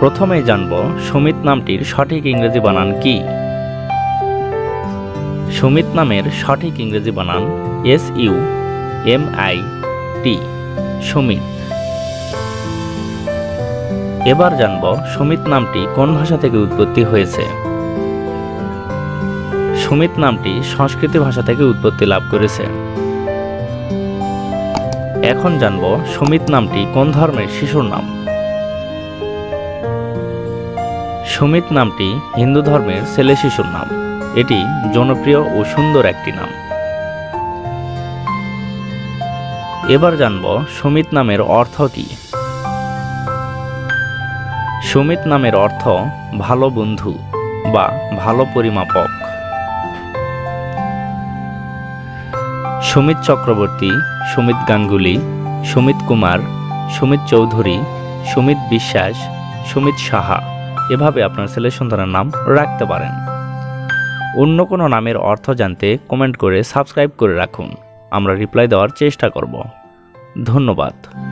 প্রথমেই জানব সুমিত নামটির সঠিক ইংরেজি বানান কি। সুমিত নামের সঠিক ইংরেজি বানান S U M I T, Sumit. এবার জানব সুমিত নামটি কোন ভাষা থেকে উৎপত্তি হয়েছে। সুমিত নামটি সংস্কৃত ভাষা থেকে উৎপত্তি লাভ করেছে। এখন জানব সুমিত নামটি কোন ধর্মের শিশুর নাম। সুমিত নামটি হিন্দু ধর্মের ছেলে শিশুর নাম। এটি জনপ্রিয় ও সুন্দর একটি নাম। এবার জানব সুমিত নামের অর্থ কী। সুমিত নামের অর্থ ভালো বন্ধু বা ভালো পরিমাপক। সুমিত চক্রবর্তী, সুমিত গাঙ্গুলি, সুমিত কুমার, সুমিত চৌধুরী, সুমিত বিশ্বাস, সুমিত সাহা। এভাবে আপনার ছেলে সন্তানের নাম রাখতে পারেন। অন্য কোনো নামের অর্থ জানতে কমেন্ট করে সাবস্ক্রাইব করে রাখুন। আমরা রিপ্লাই দেওয়ার চেষ্টা করব। ধন্যবাদ।